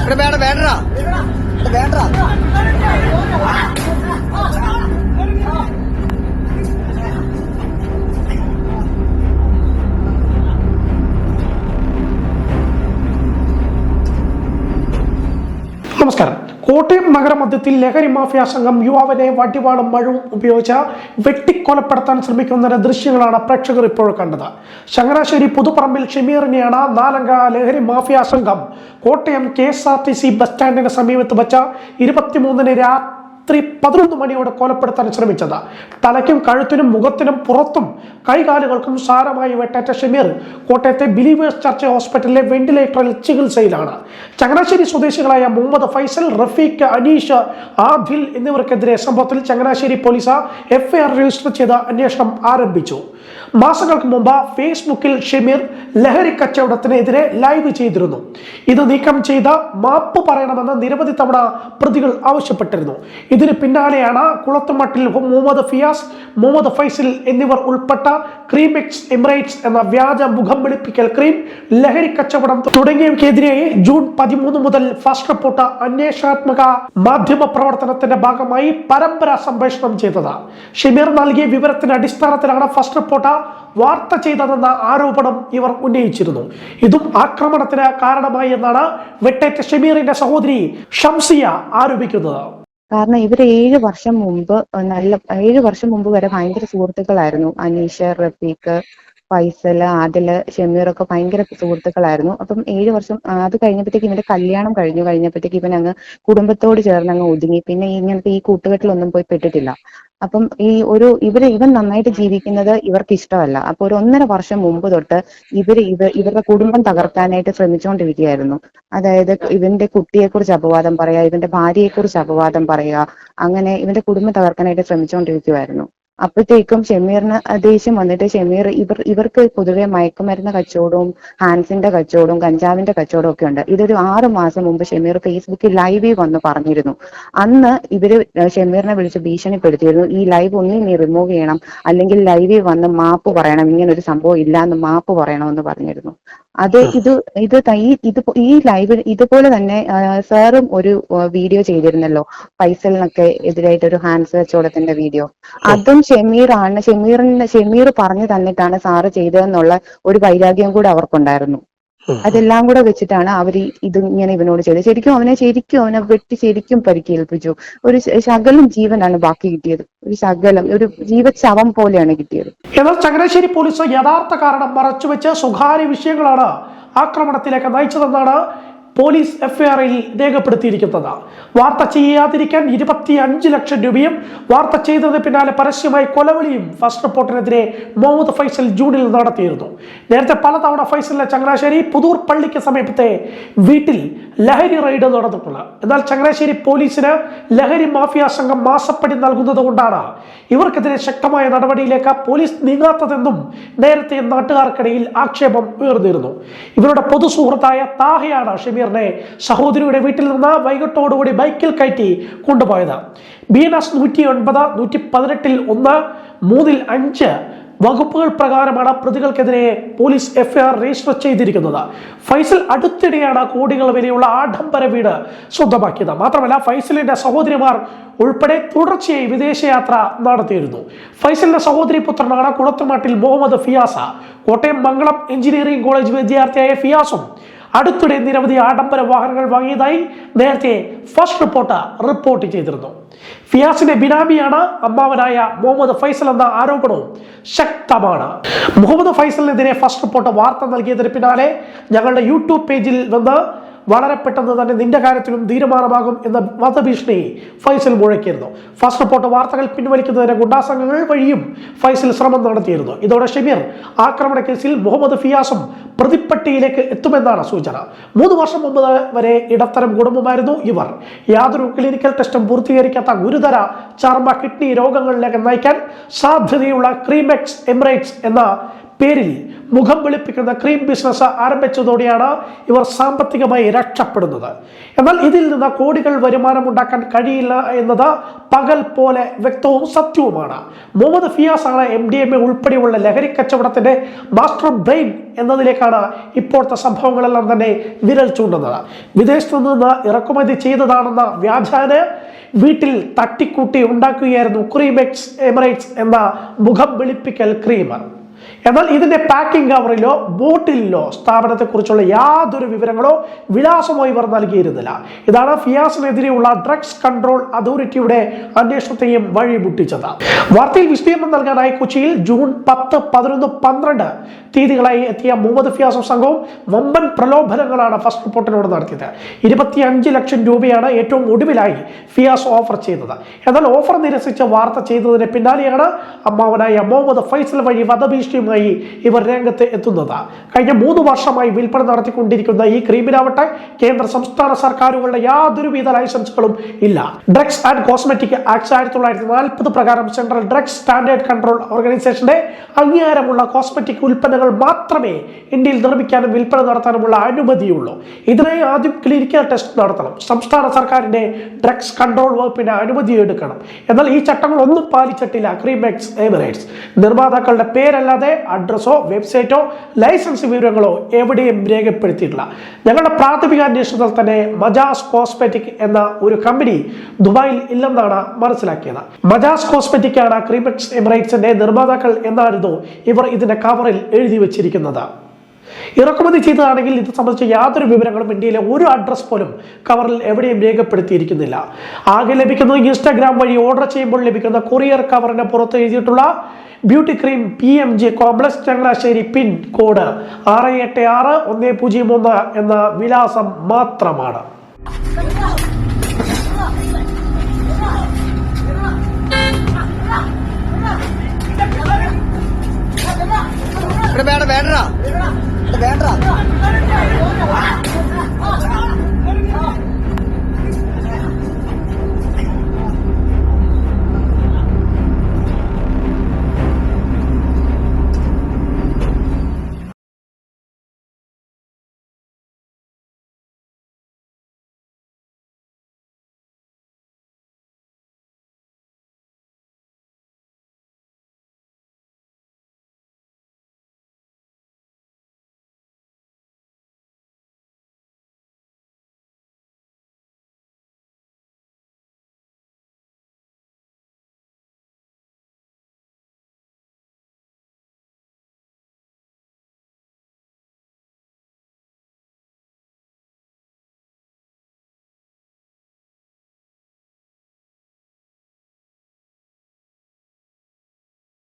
ഇവിടെ വേണ്ട വേണ്ടടാ. ഇവിടെ വേണ്ടടാ. നമസ്കാരം. കോട്ടയം നഗരമധ്യത്തിൽ ലഹരി മാഫിയ സംഘം യുവാവിനെ വടിവാളും മഴവും ഉപയോഗിച്ച് വെട്ടിക്കൊലപ്പെടുത്താൻ ശ്രമിക്കുന്നതിന്റെ ദൃശ്യങ്ങളാണ് പ്രേക്ഷകർ ഇപ്പോൾ കണ്ടത്. ചങ്ങനാശ്ശേരി പുതുപ്പറമ്പിൽ ഷമീറിനെയാണ് നാലംഗ ലഹരി മാഫിയ സംഘം Kottayam K S R T C bus സ്റ്റാൻഡിന് സമീപത്ത് വച്ച ഇരുപത്തിമൂന്നിന് രാത്രി പതിനൊന്ന് മണിയോടെ കൊലപ്പെടുത്താൻ ശ്രമിച്ചത്. തലയ്ക്കും കഴുത്തിനും മുഖത്തിനും പുറത്തും കൈകാലുകൾക്കും സാരമായി വെട്ടേറ്റ ഷമീർ കോട്ടയത്തെ ബിലീവേഴ്സ് ചർച്ച് ഹോസ്പിറ്റലിലെ വെന്റിലേറ്ററിൽ ചികിത്സയിലാണ്. ചങ്ങനാശ്ശേരി സ്വദേശികളായ മുഹമ്മദ് ഫൈസൽ റഫീഖ് അനീഷ് ആദിൽ എന്നിവർക്കെതിരെ സംഭവത്തിൽ ചങ്ങനാശ്ശേരി പോലീസ് എഫ്ഐആർ രജിസ്റ്റർ ചെയ്ത് അന്വേഷണം ആരംഭിച്ചു. മാസങ്ങൾക്ക് മുമ്പ് ഫേസ്ബുക്കിൽ ഷമീർ ലഹരി കച്ചവടത്തിനെതിരെ ലൈവ് ചെയ്തിരുന്നു. ഇത് നീക്കം ചെയ്ത മാപ്പ് പറയണമെന്ന് നിരവധി തവണ പ്രതികൾ ആവശ്യപ്പെട്ടിരുന്നു. ഇതിന് പിന്നാലെയാണ് കുളത്തുമട്ടിൽ മുഹമ്മദ് ഫിയാസ് മുഹമ്മദ് ഫൈസിൽ എന്നിവർ ഉൾപ്പെട്ട ക്രീമിക്സ് എമിറേറ്റ്സ് എന്ന വ്യാജ മുഖം വെളുപ്പിക്കൽ ക്രീം ലഹരി കച്ചവടം തുടങ്ങിയവയ്ക്കെതിരെ ജൂൺ പതിമൂന്ന് മുതൽ ഫസ്റ്റ് റിപ്പോർട്ട് അന്വേഷണാത്മക മാധ്യമ പ്രവർത്തനത്തിന്റെ ഭാഗമായി പരമ്പര സംപ്രേഷണം ചെയ്തത്. ഷിമീർ നൽകിയ വിവരത്തിന്റെ അടിസ്ഥാനത്തിലാണ് ഫസ്റ്റ് റിപ്പോർട്ട് വാർത്ത ചെയ്തതെന്ന ആരോപണം ഇവർ ഉന്നയിച്ചിരുന്നു. ഇതും ആക്രമണത്തിന് കാരണമായി എന്നാണ് വെട്ടേറ്റ ഷമീറിന്റെ സഹോദരി ഷംസിയ ആരോപിക്കുന്നത്. കാരണം ഇവർ ഏഴ് വർഷം മുമ്പ് നല്ല ഏഴ് വർഷം മുമ്പ് വരെ ഭയങ്കര സുഹൃത്തുക്കളായിരുന്നു. അനീഷ് റഫീഖ് ഫൈസൽ ഷെമീർ ഒക്കെ ഭയങ്കര സുഹൃത്തുക്കളായിരുന്നു. അപ്പം ഏഴ് വർഷം അത് കഴിഞ്ഞപ്പോഴത്തേക്ക് ഇവന്റെ കല്യാണം കഴിഞ്ഞു. കഴിഞ്ഞപ്പോഴത്തേക്ക് ഇവൻ അങ്ങ് കുടുംബത്തോട് ചേർന്ന് അങ്ങ് ഒതുങ്ങി. പിന്നെ ഇങ്ങനത്തെ ഈ കൂട്ടുകെട്ടിലൊന്നും പോയി പെട്ടിട്ടില്ല. അപ്പം ഈ ഒരു ഇവർ ഇവൻ നന്നായിട്ട് ജീവിക്കുന്നത് ഇവർക്ക് ഇഷ്ടമല്ല. അപ്പൊ ഒരു ഒന്നര വർഷം മുമ്പ് തൊട്ട് ഇവർ ഇവ ഇവരുടെ കുടുംബം തകർക്കാനായിട്ട് ശ്രമിച്ചുകൊണ്ടിരിക്കുകയായിരുന്നു. അതായത് ഇവന്റെ കുട്ടിയെക്കുറിച്ച് അപവാദം പറയാ ഇവന്റെ ഭാര്യയെക്കുറിച്ച് അപവാദം പറയുക അങ്ങനെ ഇവന്റെ കുടുംബം തകർക്കാനായിട്ട് ശ്രമിച്ചുകൊണ്ടിരിക്കുവായിരുന്നു. അപ്പോഴത്തേക്കും ഷമീറിന് ദേഷ്യം വന്നിട്ട് ഷമീർ ഇവർ ഇവർക്ക് പൊതുവെ മയക്കുമരുന്ന് കച്ചവടവും ഹാൻസിന്റെ കച്ചവടവും കഞ്ചാവിന്റെ കച്ചവടവും ഒക്കെ ഉണ്ട്. ഇതൊരു ആറ് മാസം മുമ്പ് ഷമീർ ഫേസ്ബുക്കിൽ ലൈവിൽ വന്ന് പറഞ്ഞിരുന്നു. അന്ന് ഇവർ ഷമീറിനെ വിളിച്ച് ഭീഷണിപ്പെടുത്തിയിരുന്നു. ഈ ലൈവ് ഒന്നിൽ നീ റിമൂവ് ചെയ്യണം അല്ലെങ്കിൽ ലൈവിൽ വന്ന് മാപ്പ് പറയണം ഇങ്ങനെ ഒരു സംഭവം ഇല്ല എന്ന് മാപ്പ് പറയണമെന്ന് പറഞ്ഞിരുന്നു. അത് ഇത് ഇത് ഈ ഇത് ഈ ലൈവ് ഇതുപോലെ തന്നെ സാറും ഒരു വീഡിയോ ചെയ്തിരുന്നല്ലോ. പൈസലിനൊക്കെ എതിരായിട്ട് ഒരു ഹാൻസ് കച്ചവടത്തിന്റെ വീഡിയോ അതും ഷമീർ ആണ് ഷെമീർ ഷമീർ പറഞ്ഞു തന്നിട്ടാണ് സാറ് ചെയ്തതെന്നുള്ള ഒരു വൈരാഗ്യം കൂടെ അവർക്കുണ്ടായിരുന്നു. അതെല്ലാം കൂടെ വെച്ചിട്ടാണ് അവർ ഇത് ഇങ്ങനെ ഇവനോട് ചെയ്തത്. ശരിക്കും അവനെ ശരിക്കും അവനെ വെട്ടി ശരിക്കും പരിക്കേൽപ്പിച്ചു. ഒരു ശകലം ജീവനാണ് ബാക്കി കിട്ടിയത്. ഒരു ശകലം ഒരു ജീവശവം പോലെയാണ് കിട്ടിയത്. എന്നാൽ ചങ്ങനാശ്ശേരി പോലീസ് യഥാർത്ഥ കാരണം മറച്ചുവെച്ച് സ്വകാര്യ വിഷയങ്ങളാണ് ആക്രമണത്തിലേക്ക് നയിച്ചതെന്നാണ് പോലീസ് എഫ്ഐആറിൽ രേഖപ്പെടുത്തിയിരിക്കുന്നത്. വാർത്ത ചെയ്യാതിരിക്കാൻ ഇരുപത്തി അഞ്ച് ലക്ഷം രൂപയും വാർത്ത ചെയ്തതിന് പിന്നാലെ പരസ്യമായി കൊലവിളിയും ഫസ്റ്റ് റിപ്പോർട്ടിനെതിരെ മുഹമ്മദ് ഫൈസൽ ജൂണിൽ നടത്തിയിരുന്നു. നേരത്തെ പലതവണ ഫൈസലിലെ ചങ്ങനാശ്ശേരി പുതൂർ പള്ളിക്ക് സമീപത്തെ വീട്ടിൽ ലഹരി റെയ്ഡ് നടന്നിട്ടുണ്ട്. എന്നാൽ ചങ്ങനാശ്ശേരി പോലീസിന് ലഹരി മാഫിയ സംഘം മാസപ്പടി നൽകുന്നത് കൊണ്ടാണ് ഇവർക്കെതിരെ ശക്തമായ നടപടിയിലേക്ക് പോലീസ് നീങ്ങാത്തതെന്നും നേരത്തെ നാട്ടുകാർക്കിടയിൽ ആക്ഷേപം ഉയർന്നിരുന്നു. ഇവരുടെ പൊതു സുഹൃത്തായ താഹയാണ് ഷമീറിനെ സഹോദരിയുടെ വീട്ടിൽ നിന്ന് വൈകിട്ടോടുകൂടി ബൈക്കിൽ കയറ്റി കൊണ്ടുപോയത്. ബി എൻ എസ് നൂറ്റി ഒൻപത് നൂറ്റി പതിനെട്ടിൽ ഒന്ന് മൂന്നിൽ അഞ്ച് വകുപ്പുകൾ പ്രകാരമാണ് പ്രതികൾക്കെതിരെ പോലീസ് എഫ്ഐആർ രജിസ്റ്റർ ചെയ്തിരിക്കുന്നത്. ഫൈസൽ അടുത്തിടെയാണ് കോടികൾ വിലയുള്ള ആഡംബര വീട് സ്വന്തമാക്കിയത്. മാത്രമല്ല ഫൈസലിന്റെ സഹോദരിമാർ ഉൾപ്പെടെ തുടർച്ചയായി വിദേശയാത്ര നടത്തിയിരുന്നു. ഫൈസലിന്റെ സഹോദരി പുത്രനാണ് കുളത്തുമാട്ടിൽ മുഹമ്മദ് ഫിയാസ. കോട്ടയം മംഗളം എഞ്ചിനീയറിംഗ് കോളേജ് വിദ്യാർത്ഥിയായ ഫിയാസും അടുത്തിടെ നിരവധി ആഡംബര വാഹനങ്ങൾ വാങ്ങിയതായി നേരത്തെ ഫസ്റ്റ് റിപ്പോർട്ട് റിപ്പോർട്ട് ചെയ്തിരുന്നു. ഫിയാസിന്റെ ബിനാമിയാണ് അമ്മാവനായ മുഹമ്മദ് ഫൈസൽ എന്ന ആരോപണവും ശക്തമാണ്. മുഹമ്മദ് ഫൈസലിനെതിരെ ഫസ്റ്റ് റിപ്പോർട്ട് വാർത്ത നൽകിയതിന് പിന്നാലെ ഞങ്ങളുടെ യൂട്യൂബ് പേജിൽ വന്ന് വളരെ പെട്ടെന്ന് തന്നെ നിന്റെ കാര്യത്തിലും തീരുമാനമാകും എന്ന വധഭീഷണി ഫൈസൽ മുഴക്കിയിരുന്നു. ഫസ്റ്റ് റിപ്പോർട്ട് വാർത്തകൾ പിൻവലിക്കുന്നതിന് ഗുണ്ടാസംഘങ്ങൾ വഴിയും ഫൈസൽ ശ്രമം നടത്തിയിരുന്നു. ഇതോടെ ഷമീർ ആക്രമണ കേസിൽ മുഹമ്മദ് ഫിയാസും പ്രതിപ്പട്ടിയിലേക്ക് എത്തുമെന്നാണ് സൂചന. മൂന്ന് വർഷം മുമ്പ് വരെ ഇടത്തരം കുടുംബമായിരുന്നു ഇവർ. യാതൊരു ക്ലിനിക്കൽ ടെസ്റ്റും പൂർത്തീകരിക്കാത്ത ഗുരുതര ചർമ്മ കിഡ്നി രോഗങ്ങളിലേക്ക് നയിക്കാൻ സാധ്യതയുള്ള ക്രീമെക്സ് എമിറേറ്റ്സ് എന്ന പേരിൽ മുഖം വെളുപ്പിക്കുന്ന ക്രീം ബിസിനസ് ആരംഭിച്ചതോടെയാണ് ഇവർ സാമ്പത്തികമായി രക്ഷപ്പെടുന്നത്. എന്നാൽ ഇതിൽ നിന്ന് കോടികൾ വരുമാനം ഉണ്ടാക്കാൻ കഴിയില്ല എന്നത് പകൽ പോലെ വ്യക്തവും സത്യവുമാണ്. മുഹമ്മദ് ഫിയാസ് ആണ് എം ഡി എം എ ഉൾപ്പെടെയുള്ള ലഹരി കച്ചവടത്തിന്റെ മാസ്റ്റർ ബ്രെയിൻ എന്നതിലേക്കാണ് ഇപ്പോഴത്തെ സംഭവങ്ങളെല്ലാം തന്നെ വിരൽ ചൂണ്ടുന്നത്. വിദേശത്തു നിന്ന് ഇറക്കുമതി ചെയ്തതാണെന്ന വ്യാജാന് വീട്ടിൽ തട്ടിക്കൂട്ടി ഉണ്ടാക്കുകയായിരുന്നു ക്രീമെക്സ് എമിറേറ്റ്സ് എന്ന മുഖം വെളുപ്പിക്കൽ ക്രീമർ. എന്നാൽ ഇതിന്റെ പാക്കിംഗ് കവറിലോ ബോട്ടിലോ സ്ഥാപനത്തെക്കുറിച്ചുള്ള യാതൊരു വിവരങ്ങളോ വിലാസമോ ഇവർ നൽകിയിരുന്നില്ല. ഇതാണ് ഫിയാസിനെതിരെയുള്ള ഡ്രഗ്സ് കൺട്രോൾ അതോറിറ്റിയുടെ അന്വേഷണത്തെയും വഴിമുട്ടിച്ചത്. വാർത്തയിൽ വിസ്തീർണം നൽകാനായി കൊച്ചിയിൽ ജൂൺ പത്ത് പതിനൊന്ന് പന്ത്രണ്ട് തീയതികളായി എത്തിയ മുഹമ്മദ് ഫിയാസും സംഘവും വമ്പൻ പ്രലോഭനങ്ങളാണ് ഫസ്റ്റ് റിപ്പോർട്ടിനോട് നടത്തിയത്. ഇരുപത്തിയഞ്ച് ലക്ഷം രൂപയാണ് ഏറ്റവും ഒടുവിലായി ഫിയാസ് ഓഫർ ചെയ്തത്. എന്നാൽ ഓഫർ നിരസിച്ച വാർത്ത ചെയ്തതിന് പിന്നാലെയാണ് അമ്മാവനായ മുഹമ്മദ് ഫൈസൽ വഴി വധഭീഷണിയുമായി ഇവർ രംഗത്ത് എത്തുന്നത്. കഴിഞ്ഞ മൂന്ന് വർഷമായി വിൽപ്പന നടത്തിക്കൊണ്ടിരിക്കുന്ന ഈ ക്രീമിനാവട്ടെ കേന്ദ്ര സംസ്ഥാന സർക്കാരുകളുടെ യാതൊരുവിധ ലൈസൻസുകളും ഇല്ല. ഡ്രഗ്സ് ആൻഡ് കോസ്മെറ്റിക് ആക്ട് ആയിരത്തി തൊള്ളായിരത്തി നാൽപ്പത് പ്രകാരം സെൻട്രൽ ഡ്രഗ്സ് സ്റ്റാൻഡേർഡ് കൺട്രോൾ ഓർഗനൈസേഷന്റെ അംഗീകാരമുള്ള കോസ്മെറ്റിക് ഉൽപ്പന്നങ്ങൾ മാത്രമേ ഇന്ത്യയിൽ നിർമ്മിക്കാനും വിൽപ്പന നടത്താനുമുള്ള അനുമതിയുള്ളൂ. ഇതിനായി ആദ്യം ക്ലിനിക്കൽ ടെസ്റ്റ് നടത്തണം. സംസ്ഥാന സർക്കാരിന്റെ ഡ്രഗ്സ് കൺട്രോൾ വകുപ്പിന്റെ അനുമതി എടുക്കണം. എന്നാൽ ഈ ചട്ടങ്ങൾ ഒന്നും പാലിച്ചിട്ടില്ല ക്രീമെക്സ് നിർമ്മാതാക്കളുടെ പേരല്ലാതെ അഡ്രസ്സോ വെബ്സൈറ്റോ ലൈസൻസ് വിവരങ്ങളോ എവിടെയും രേഖപ്പെടുത്തിയിട്ടില്ല. ഞങ്ങളുടെ പ്രാഥമിക അന്വേഷണത്തിൽ തന്നെ മജാസ് കോസ്മെറ്റിക് എന്ന ഒരു കമ്പനി ദുബായിൽ ഇല്ലെന്നാണ് മനസ്സിലാക്കിയത്. മജാസ് കോസ്മെറ്റിക് ആണ് ക്രീമെക്സ് എമിറേറ്റ്സിന്റെ നിർമ്മാതാക്കൾ എന്നായിരുന്നു ഇവർ ഇതിന്റെ കവറിൽ എഴുതി വെച്ചിരിക്കുന്നത്. ഇറക്കുമതി ചെയ്തതാണെങ്കിൽ ഇത് സംബന്ധിച്ച യാതൊരു വിവരങ്ങളും ഇന്ത്യയിലെ ഒരു അഡ്രസ് പോലും കവറിൽ എവിടെയും രേഖപ്പെടുത്തിയിരിക്കുന്നില്ല. ആകെ ലഭിക്കുന്നത് ഇൻസ്റ്റാഗ്രാം വഴി ഓർഡർ ചെയ്യുമ്പോൾ ലഭിക്കുന്ന കൊറിയർ കവറിന് പുറത്ത് എഴുതിയിട്ടുള്ള beauty cream P M G complex Changanassery pin code ആറ് എട്ട് ആറ് ഒന്ന് പൂജ്യം ഒന്ന് എന്ന വിലാസം മാത്രമാണ്.